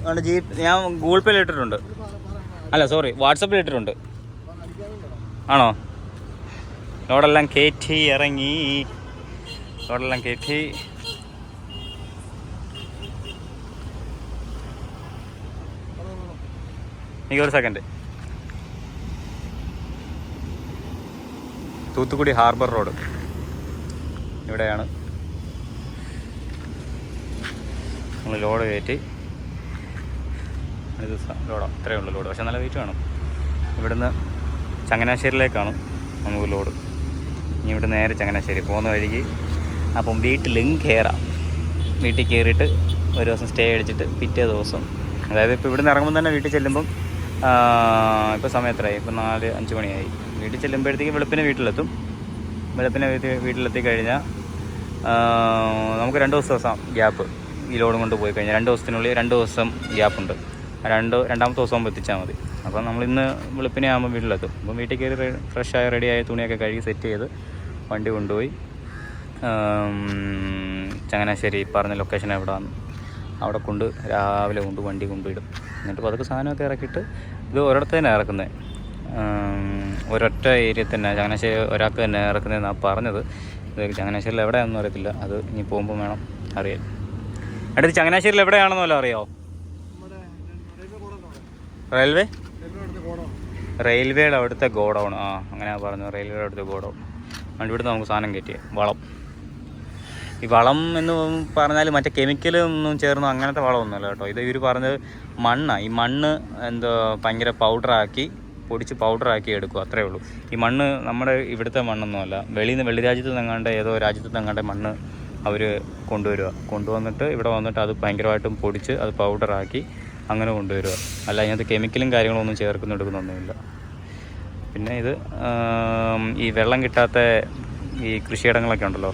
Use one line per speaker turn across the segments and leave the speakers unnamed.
അതുകൊണ്ട് ജി ഞാൻ ഗൂഗിൾ പേയിൽ ഇട്ടിട്ടുണ്ട്. അല്ല സോറി വാട്സപ്പിൽ ഇട്ടിട്ടുണ്ട്. ആണോ? ലോഡെല്ലാം കയറ്റി ഇറങ്ങി. ലോഡെല്ലാം കയറ്റി എനിക്ക് ഒരു സെക്കൻഡ് തൂത്തുക്കുടി ഹാർബർ റോഡ്. ഇവിടെയാണ്. നമ്മൾ ലോഡ് കയറ്റി. ഇത് ലോഡോ. ഇത്രയേ ഉള്ളൂ ലോഡ്. പക്ഷെ നല്ല വെയിറ്റ് വേണം. ഇവിടുന്ന് ചങ്ങനാശ്ശേരിയിലേക്കാണ് നമുക്ക് ലോഡ്. ഇനി ഇവിടെ നേരെ ചങ്ങനാശ്ശേരി. പോകുന്ന വഴിക്ക് അപ്പം വീട്ടിലും കയറാം വീട്ടിൽ കയറിയിട്ട് ഒരു ദിവസം സ്റ്റേ അടിച്ചിട്ട് പിറ്റേ ദിവസം. അതായത് ഇപ്പോൾ ഇവിടുന്ന് ഇറങ്ങുമ്പോൾ തന്നെ വീട്ടിൽ ചെല്ലുമ്പം ഇപ്പോൾ സമയം എത്രയായി? ഇപ്പോൾ നാല് അഞ്ച് മണിയായി. വീട്ടിൽ ചെല്ലുമ്പോഴത്തേക്ക് വെളുപ്പിനെ വീട്ടിലെത്തും. വെളുപ്പിനെ വീട്ടിലെത്തി കഴിഞ്ഞാൽ നമുക്ക് രണ്ട് ദിവസം ഗ്യാപ്പ് ഈ ലോഡും കൊണ്ട് പോയി കഴിഞ്ഞാൽ. രണ്ട് ദിവസത്തിനുള്ളിൽ രണ്ട് ദിവസം ഗ്യാപ്പുണ്ട്. രണ്ട് രണ്ടാമത്തെ ദിവസം എത്തിച്ചാൽ മതി. അപ്പം നമ്മൾ ഇന്ന് വെളുപ്പിനെ ആകുമ്പോൾ വീട്ടിലെത്തും. അപ്പം വീട്ടിൽ കയറി ഫ്രഷ് ആയി റെഡിയായ തുണിയൊക്കെ കഴുകി സെറ്റ് ചെയ്ത് വണ്ടി കൊണ്ടുപോയി. ചങ്ങനാശ്ശേരി പറഞ്ഞ ലൊക്കേഷൻ എവിടെയാണ് അവിടെ കൊണ്ട് രാവിലെ കൊണ്ട് വണ്ടി കൊണ്ടുവിടും എന്നിട്ട് പതുക്കെ സാധനമൊക്കെ ഇറക്കിയിട്ട് ഇത് ഒരിടത്ത് തന്നെ ഇറക്കുന്നത് ഒരൊറ്റ ഏരിയ തന്നെ ചങ്ങനാശ്ശേരി ഒരാൾക്ക് തന്നെ ഇറക്കുന്നതെന്നാണ് പറഞ്ഞത്. ഇത് ചങ്ങനാശ്ശേരിയിൽ എവിടെയാണെന്നും അറിയത്തില്ല. അത് ഇനി പോകുമ്പോൾ വേണം അറിയാൻ. അടുത്ത് ചങ്ങനാശ്ശേരിയിൽ എവിടെയാണെന്നല്ലോ അറിയാമോ റെയിൽവേ? റെയിൽവേയുടെ അവിടുത്തെ ഗോഡൗൺ. ആ അങ്ങനെ പറഞ്ഞു റെയിൽവേയുടെ അവിടുത്തെ ഗോഡൗൺ. അതുകൊണ്ട് ഇവിടുന്ന് നമുക്ക് സാധനം കയറ്റിയ വളം. ഈ വളം എന്ന് പറഞ്ഞാൽ മറ്റേ കെമിക്കലൊന്നും ചേർന്നോ അങ്ങനത്തെ വളമൊന്നുമല്ല കേട്ടോ. ഇത് ഇവർ പറഞ്ഞത് മണ്ണാണ് ഈ മണ്ണ് എന്തോ ഭയങ്കര പൗഡറാക്കി പൊടിച്ച് പൗഡറാക്കി എടുക്കും. അത്രേ ഉള്ളൂ. ഈ മണ്ണ് നമ്മുടെ ഇവിടുത്തെ മണ്ണൊന്നുമല്ല വെളിയിൽ നിന്ന് വെളി രാജ്യത്ത് നിന്നങ്ങാണ്ട് ഏതോ രാജ്യത്ത് നിന്നങ്ങാണ്ട് മണ്ണ് അവർ കൊണ്ടുവരിക കൊണ്ടുവന്നിട്ട് ഇവിടെ വന്നിട്ട് അത് ഭയങ്കരമായിട്ടും പൊടിച്ച് അത് പൗഡറാക്കി അങ്ങനെ കൊണ്ടുവരിക. അല്ല അതിനകത്ത് കെമിക്കലും കാര്യങ്ങളും ഒന്നും ചേർക്കുന്നു എടുക്കുന്നൊന്നുമില്ല പിന്നെ ഇത് ഈ വെള്ളം കിട്ടാത്ത ഈ കൃഷിയിടങ്ങളൊക്കെ ഉണ്ടല്ലോ.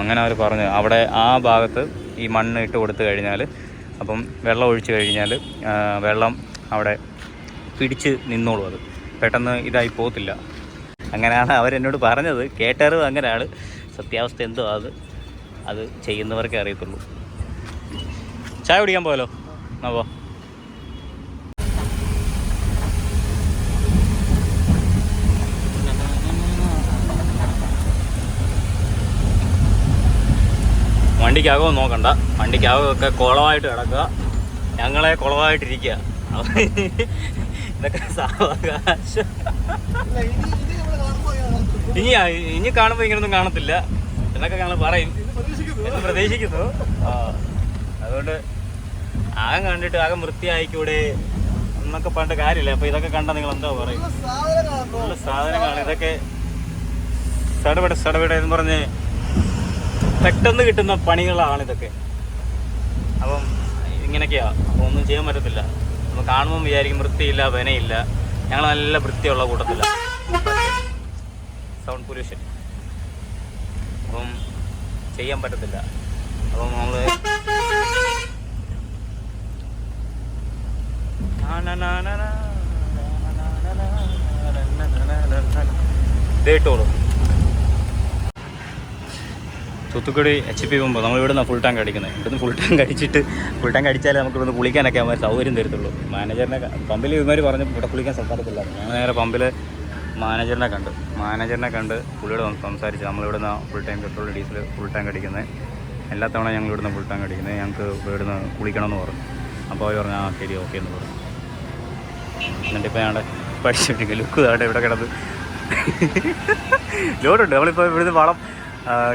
അങ്ങനെ അവർ പറഞ്ഞു അവിടെ ആ ഭാഗത്ത് ഈ മണ്ണ് ഇട്ട് കൊടുത്തു കഴിഞ്ഞാൽ അപ്പം വെള്ളം ഒഴിച്ചു കഴിഞ്ഞാൽ വെള്ളം അവിടെ പിടിച്ച് നിന്നോളും അത്. പെട്ടെന്ന് ഇതായി പോകത്തില്ല. അങ്ങനെയാണ് അവരെന്നോട് പറഞ്ഞത്. കേട്ടറിവ് അങ്ങനെയാണ്. സത്യാവസ്ഥ എന്തോ അത്. അത് ചെയ്യുന്നവർക്കേ അറിയത്തുള്ളൂ. ചായ കുടിക്കാൻ പോയല്ലോ എന്നാ പോ വണ്ടിക്കകം നോക്കണ്ട. വണ്ടിക്കകമൊക്കെ കുളമായിട്ട് കിടക്കുക. ഞങ്ങളെ കുളമായിട്ടിരിക്കുക. ഇതൊക്കെ സാവകാശം. ഇനി ഇനി കാണുമ്പോൾ ഇങ്ങനൊന്നും കാണത്തില്ല. എന്നൊക്കെ ഞങ്ങൾ പറയും. പ്രതീക്ഷിക്കുന്നു. അതുകൊണ്ട് ആകെ കണ്ടിട്ട് ആകെ വൃത്തിയായിക്കൂടെ എന്നൊക്കെ പണ്ട് കാര്യമില്ല. അപ്പൊ ഇതൊക്കെ കണ്ട നിങ്ങൾ എന്താ പറയും? നല്ല സാധനങ്ങളാണ്. ഇതൊക്കെ സടപട സടപട എന്ന് പറഞ്ഞ് പെട്ടെന്ന് കിട്ടുന്ന പണികളാണ് ഇതൊക്കെ. അപ്പം ഇങ്ങനെയൊക്കെയാ. അപ്പോൾ ഒന്നും ചെയ്യാൻ പറ്റത്തില്ല. നമ്മൾ കാണുമ്പോൾ വിചാരിക്കും വൃത്തിയില്ല വനയില്ല ഞങ്ങൾ നല്ല വൃത്തിയുള്ള കൂട്ടത്തില്ല സൗണ്ട് പൊല്യൂഷൻ അപ്പം ചെയ്യാൻ പറ്റത്തില്ല. അപ്പം നമ്മൾ തൂത്തുക്കുടി എച്ച് പി പോകുമ്പോൾ നമ്മൾ ഇവിടുന്ന് ഫുൾ ടാങ്ക് അടിക്കുന്നത് ഇവിടുന്ന് ഫുൾ ടാങ്ക് അടിച്ചിട്ട് ഫുൾ ടാങ്ക് അടിച്ചാലേ നമുക്ക് ഇവിടുന്ന് കുളിക്കാനൊക്കെ അവന്മാർ സൗകര്യം തരത്തുള്ളൂ. മാനേജറിനെ പമ്പിൽ ഇവന്മാർ പറഞ്ഞ് ഇവിടെ കുളിക്കാൻ സംസാരത്തില്ല ഞാൻ നേരെ പമ്പിൽ മാനേജറിനെ കണ്ട്. മാനേജറിനെ കണ്ട് പുള്ളിയോട് സംസാരിച്ച് നമ്മളിവിടുന്ന് full time petrol diesel full tank അടിക്കുന്നത് എല്ലാ തവണ ഞങ്ങൾ ഇവിടുന്ന് ഫുൾ ടാങ്ക് അടിക്കുന്നത് ഞങ്ങൾക്ക് ഇവിടുന്ന് കുളിക്കണമെന്ന് പറഞ്ഞു. അപ്പോൾ അവർ പറഞ്ഞു ആ ശരി ഓക്കെ എന്ന് പറഞ്ഞു. എന്നിട്ട് ഇപ്പോൾ ഞങ്ങളുടെ പഠിച്ചിട്ടിരിക്കുക ലുക്ക് താണ്ട് ഇവിടെ കിടന്ന് ലോഡുണ്ട്. നമ്മളിപ്പോൾ ഇവിടുന്ന് വളം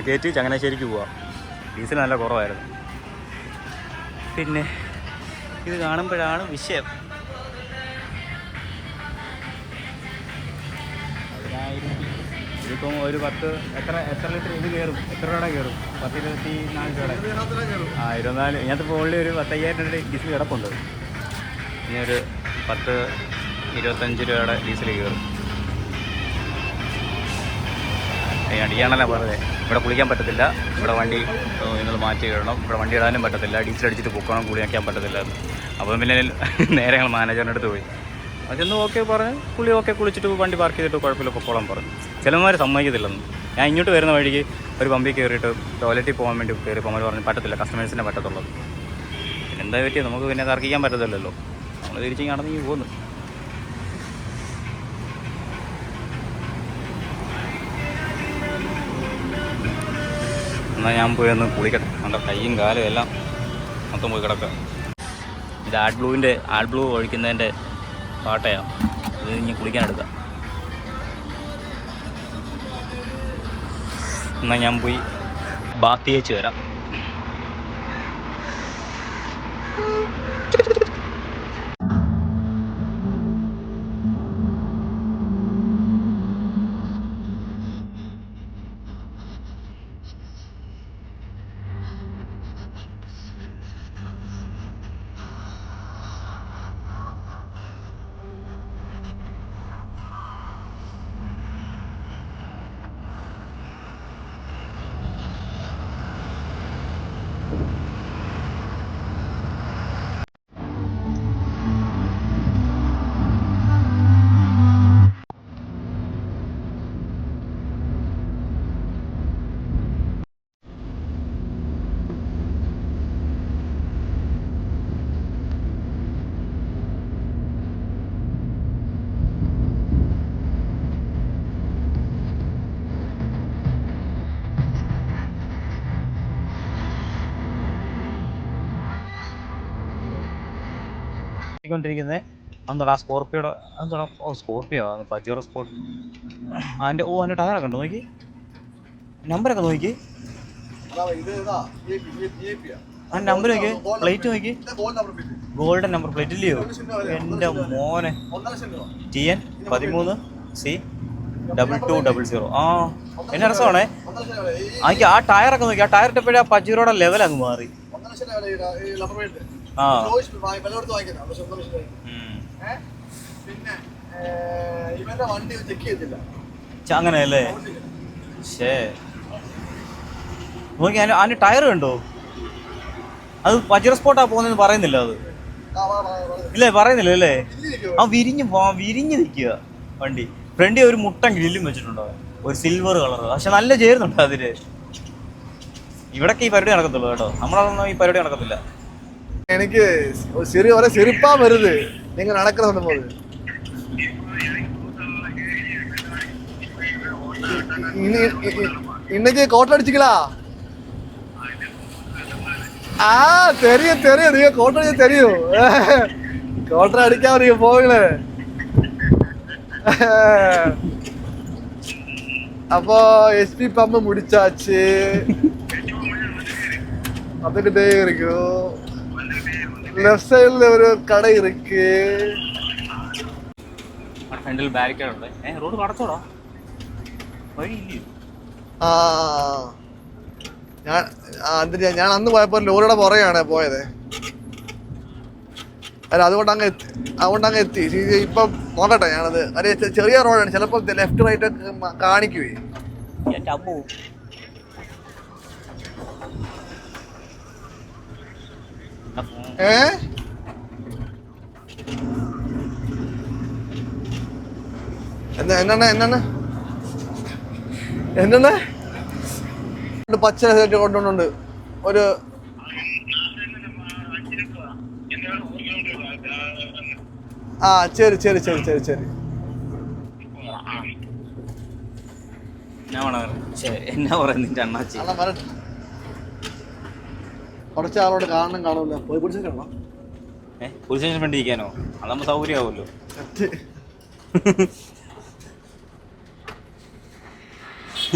കയറ്റി ചങ്ങനാശ്ശേരിക്ക് പോവാം. ഡീസൽ നല്ല കുറവായിരുന്നു. പിന്നെ ഇത് കാണുമ്പോഴാണ് വിഷയം. ഇപ്പം ഒരു പത്ത് എത്ര എത്ര ലിറ്റർ ഇത് കയറും? എത്ര രൂപയുടെ കയറും? പത്ത് ഇരുപത്തി നാല് രൂപയുടെ? ആ ഇരുപത്തിനാല്. ഇതിനകത്ത് ഇപ്പോൾ ഒരു പത്തയ്യായിരം രൂപയുടെ ഡീസൽ കിടപ്പുണ്ട്. ഇനിയൊരു പത്ത് ഇരുപത്തഞ്ച് രൂപയുടെ ഡീസൽ കയറും. അടിയാണല്ലോ പറഞ്ഞത്. ഇവിടെ കുളിക്കാൻ പറ്റത്തില്ല. ഇവിടെ വണ്ടി നിങ്ങൾ മാറ്റി ഇടണം. ഇവിടെ വണ്ടി ഇടാനും പറ്റത്തില്ല. ഡീസൽ അടിച്ചിട്ട് പൊക്കണം കുളിക്കാൻ പറ്റത്തില്ല അപ്പം പിന്നെ നേരെ ഞങ്ങൾ മാനേജറിന്റെ അടുത്ത് പോയി. അതൊന്ന് ഓക്കെ പറഞ്ഞ് കുളി ഓക്കെ കുളിച്ചിട്ട് വണ്ടി പാർക്ക് ചെയ്തിട്ട് കുഴപ്പമില്ല പൊക്കോളം പറഞ്ഞു. ചിലന്മാർ സമ്മതിക്കത്തില്ലെന്ന്. ഞാൻ ഇങ്ങോട്ട് വരുന്ന വഴിക്ക് ഒരു പമ്പി കയറിയിട്ട് ടോയ്ലറ്റിൽ പോകാൻ വേണ്ടി കയറിയപ്പോൾ അവർ പറഞ്ഞു പറ്റത്തില്ല കസ്റ്റമേഴ്സിനെ പറ്റത്തുള്ളൂ. എന്താ പറ്റിയത്? നമുക്ക് പിന്നെ തർക്കിക്കാൻ പറ്റത്തില്ലല്ലോ. നമ്മൾ തിരിച്ച് നടന്നു പോകുന്നു എന്നാൽ ഞാൻ പോയി ഒന്ന് കുളിക്കട്ടെ. നമ്മുടെ കൈയും കാലും എല്ലാം മൊത്തം പോയി കിടക്കുക. ഇത് ആഡ് ബ്ലൂവിന്റെ ആഡ് ബ്ലൂ ഒഴിക്കുന്നതിന്റെ പാട്ടയാണ് ഇത് ഇനി കുളിക്കാൻ എടുക്കാം. എന്നാൽ ഞാൻ പോയി ബാത്തി വെച്ച് വരാം. കൊണ്ടിരിക്കുന്നത് എന്താടാ സ്കോർപ്പിയോടെ എന്താടാ ഓ സ്കോർപ്പിയോ പജീറോ സ്പോർട്ട് അതിന്റെ ഓ അതിന്റെ ടയറൊക്കെ ഉണ്ട് നോക്കി. നമ്പറൊക്കെ നോക്കി. നമ്പർ നോക്കി. പ്ലേറ്റ് നോക്കി. ഗോൾഡൻ നമ്പർ പ്ലേറ്റ് ഇല്ലയോ? എന്റെ മോനെ. ടി എൻ പതിമൂന്ന് C double two double zero. ആ എന്നെ രസമാണേ ആ ടയറൊക്കെ നോക്കി. ആ ടയർ ഇട്ടപ്പോഴേ ആ പജീറോടെ ലെവൽ അങ്ങ് മാറി. ഉം.
പിന്നെ ഇവന്റെ വണ്ടി ചെക്ക് ചെയ്തില്ല
ഛ, അങ്ങനെയല്ലേ? ശേ നോക്കി അതിന് അതിന് ടയർ കണ്ടോ? അത് പജറ സ്പോട്ടാ പോകുന്നതെന്ന് പറയുന്നില്ല അത്. ഇല്ലേ പറയുന്നില്ല അല്ലേ ആ വിരിഞ്ഞ് വിരിഞ്ഞ് നിൽക്കുക വണ്ടി. ഫ്രണ്ടിൽ ഒരു മുട്ടൻ ഗ്രില്ലും വെച്ചിട്ടുണ്ടോ? ഒരു സിൽവർ കളർ. പക്ഷെ നല്ല ചേരുന്നുണ്ട് അതിൽ. ഇവിടൊക്കെ ഈ പരിപാടി നടക്കത്തുള്ളൂ കേട്ടോ. നമ്മളതൊന്നും ഈ പരിപാടി നടക്കത്തില്ല.
எனக்கு ஒரு சிறு வர சிரிப்பா வருது. நீங்க நடக்கிற சொல்லும் போது இன்னைக்கு கோட்டை அடிச்சிக்கலாம் ஆ தெரியும் தெரியும். நீங்க கோட்டை அடிக்க தெரியும். கோட்டை அடிக்காம நீங்க போகல அப்போ எஸ்பி பம்பு முடிச்சாச்சு. வந்துகிட்டே இருக்கும் லெஃப்ட் சைடுல ஒரு கடை இருக்கு
ഫ്രണ്ടിൽ ബാരിക്കേഡ് ഉണ്ട് ഏ റോഡ് കടച്ചോടാ വഴിയില്ലേ
ആ ഞാൻ ആ, എന്നിട്ട് ഞാൻ- ഞാൻ അന്ന് പോയപ്പോ ലോറിയുടെ പുറകെയാണ് പോയത് അല്ല അതുകൊണ്ട് അങ്ങ് എത്തി അതുകൊണ്ട് അങ്ങ് എത്തി ഇത് ഇപ്പം നോക്കട്ടെ ഞാനത് അതെ ചെ- ചെറിയ റോഡാണ് ചിലപ്പോൾ ലെഫ്റ്റ് റൈറ്റ് ഒക്കെ മ- കാണിക്കുവേ
എൻ്റെ അമ്മു
ഏ? എന്താ എന്നാണ് എന്നാണ്? എന്നാ ഒരു പച്ച സെറ്റ് കൊണ്ടുണ്ട് ഒരു ആ ശരി ശരി ശരി ശരി ശരി
എന്നാ പറയുന്നത് നിന്റെ അണ്ണാച്ചി?
കുറച്ച് ആളോട് കാണണം കാണുമല്ലോ പോയി പോലീസ് പിടിച്ചിട്ടുണ്ടോ
ഏ? പോലീസ് സ്റ്റേഷൻ ഫ്രണ്ട് ഇരിക്കാനോ? അതാകുമ്പോൾ സൗകര്യമാവുമല്ലോ.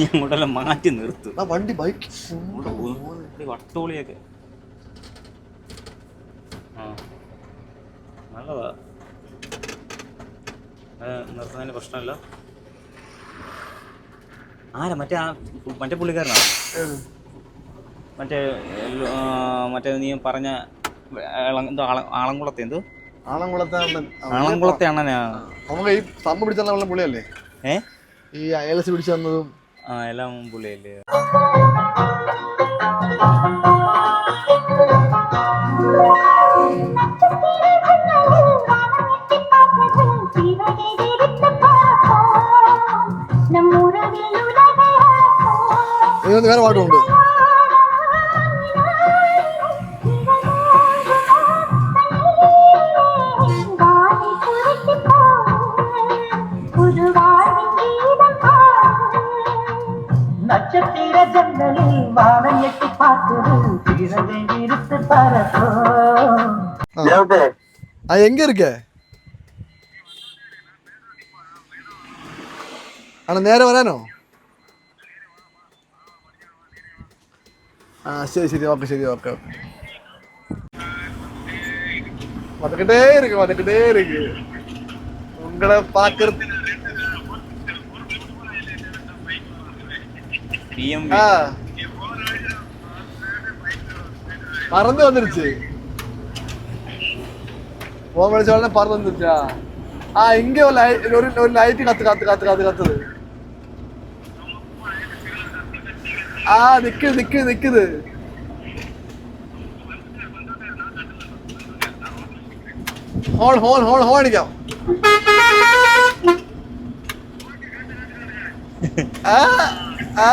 അങ്ങോട്ടെല്ലാം മാറ്റി നിർത്തും.
വണ്ടി ബൈക്ക്
വട്ടോളിയൊക്കെ. ആ. നല്ലതാ. നിർത്തുന്നതിന് പ്രശ്നമല്ല. ആരാ? മറ്റേ ആ മറ്റേ പുള്ളിക്കാരനാ മറ്റേ മറ്റേ നീ പറഞ്ഞ എന്തോ ആള- ആളംകുളത്തെ എന്തോ?
ആളംകുളത്തെ
ആളംകുളത്തെ അണ്ണനാ
നമുക്ക് ഈ പമ്പ് പിടിച്ച നമ്മളെ പുള്ളിയല്ലേ
ഏ?
ഈ അയലസ് പിടിച്ചു തന്നതും.
ആ എല്ലാം പുള്ളിയല്ലേ
ഇതൊന്നും വേറെ പാട്ടുമുണ്ട്. Ayo, bro! Ayo, ngerge! Anon, ngerge? No, ah, sih, di situ. Aku di situ. Aku, aku, aku,
aku, aku,
aku, aku, aku, പറന്ന് വന്നിരിച്ച് ഫോൺ വിളിച്ച ഉടനെ പറന്ന് വന്നിരിച്ചാ ആ. ഇങ്ങനെ ഒരു ഒരു ലൈറ്റ് കത്ത് കത്ത് കത്ത് കത്ത് കത്തത് ആ നിക്ക് നിക്ക് നിക്കുന്നത് ഹോൺ ഹോൺ ഹോൺ ഹോൺ അടിക്കാം. ആ ആ.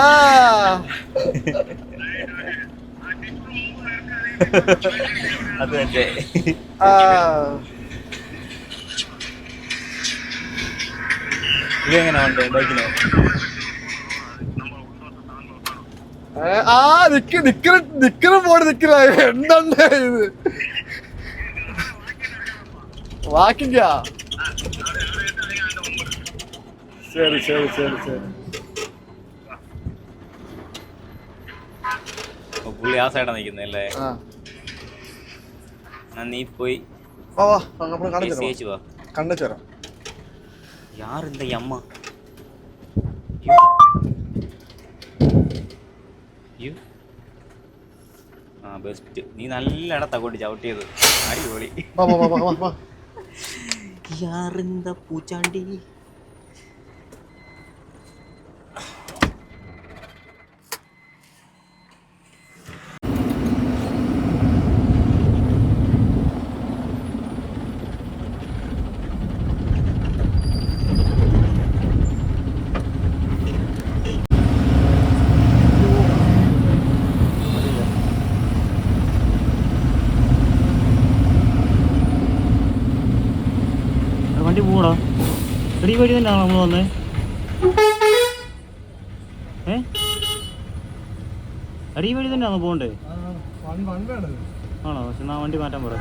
അത് തന്നെ.
ആ.
ഇത് എങ്ങനെ ഉണ്ട് ബൈക്കിന്
ആ നിക്ക് നിക്കണ നിക്കണ പോണ് നിക്കണ എന്താണ് ഇത്? വാക്കിങ്കാ ശരി ശരി ശരി ശരി.
പുള്ളി ആ സൈഡാ നിൽക്കുന്നല്ലേ നീ പോയി.
വാ വാ നമ്മൾ കാണിച്ചു
വാ.
കണ്ടിച്ചു തരാം.
യാരെന്താ അമ്മ? ആ ബെസ്റ്റ് നീ നല്ല ഇടത്താ കൊണ്ട് ചവിട്ടിയത്. അടിപൊളി.
യാരെന്താ പൂച്ചാണ്ടി? വഴി തന്നെയാണ് നമ്മൾ വന്നത് ഏ? അടി വഴി തന്നെയാണോ പോകണ്ടേ? ആണോ? പക്ഷെ എന്നാ വണ്ടി മാറ്റാൻ പറ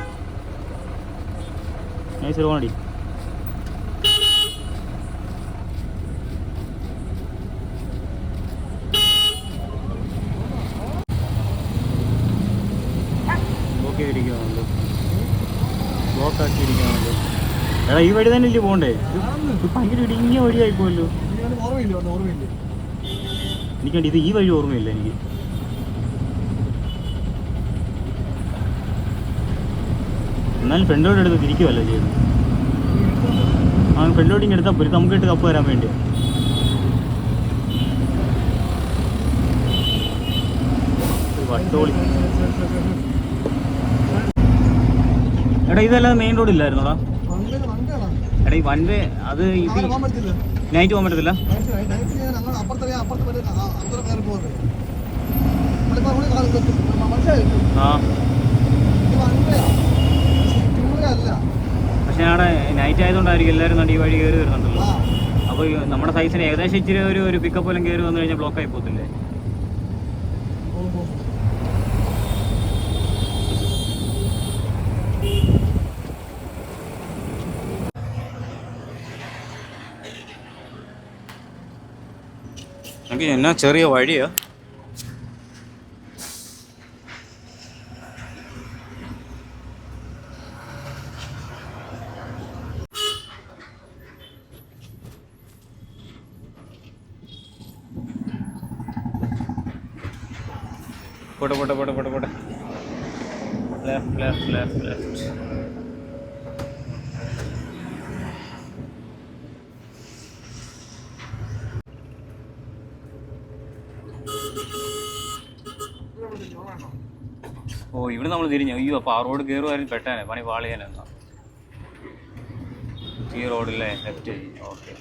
നൈസ് പോണടി എടാ ഈ വഴി തന്നെ ഇല്ലേ പോകണ്ടേ ഭയങ്കര ഇടുങ്ങിയ വഴിയായി പോയല്ലോ എനിക്കണ്ട് ഇത് ഈ വഴി ഓർമ്മയില്ല എനിക്ക്. എന്നാലും ഫ്രണ്ടോട് എടുത്ത് തിരിക്കുമല്ലോ ചെയ്യുന്നത്. ആ ഫ്രണ്ടോട് ഇങ്ങനെ എടുത്താൽ പോയി നമുക്കിട്ട് കപ്പ് വരാൻ വേണ്ടി. വട്ടോളി. എടാ ഇതല്ലാതെ മെയിൻ റോഡ് ഇല്ലായിരുന്നോടാ? എടാ ഈ വൺ വേ അത് ഇത് നൈറ്റ് പോകാൻ പറ്റത്തില്ല ആ പക്ഷെ അവിടെ നൈറ്റ് ആയതുകൊണ്ടായിരിക്കും എല്ലാവരും നടി വഴി കയറി വരുന്നുണ്ടല്ലോ. അപ്പോൾ നമ്മുടെ സൈസിന് ഏകദേശം ഇച്ചിരി ഒരു ഒരു പിക്കപ്പ് എല്ലാം കയറി വന്നു കഴിഞ്ഞാൽ ബ്ലോക്ക് ആയി പോകത്തില്ലേ?
എനിക്ക് എന്നാ ചെറിയ വഴിയാ. പോട്ടെ പോട്ടെ പോട്ടെ പോട്ടെ പോട്ടെ. ലെഫ്റ്റ് ലെഫ്റ്റ് ലെഫ്റ്റ് ലെഫ്റ്റ് ഓ ഇവിടെ നമ്മൾ തിരിഞ്ഞു. അയ്യോ അപ്പോൾ ആ റോഡ് കയറുമായിരുന്നു പെട്ടാനെ പണി പാളിയാനെന്നാ. ഈ റോഡിലെ ലെഫ്റ്റ് ഓക്കെ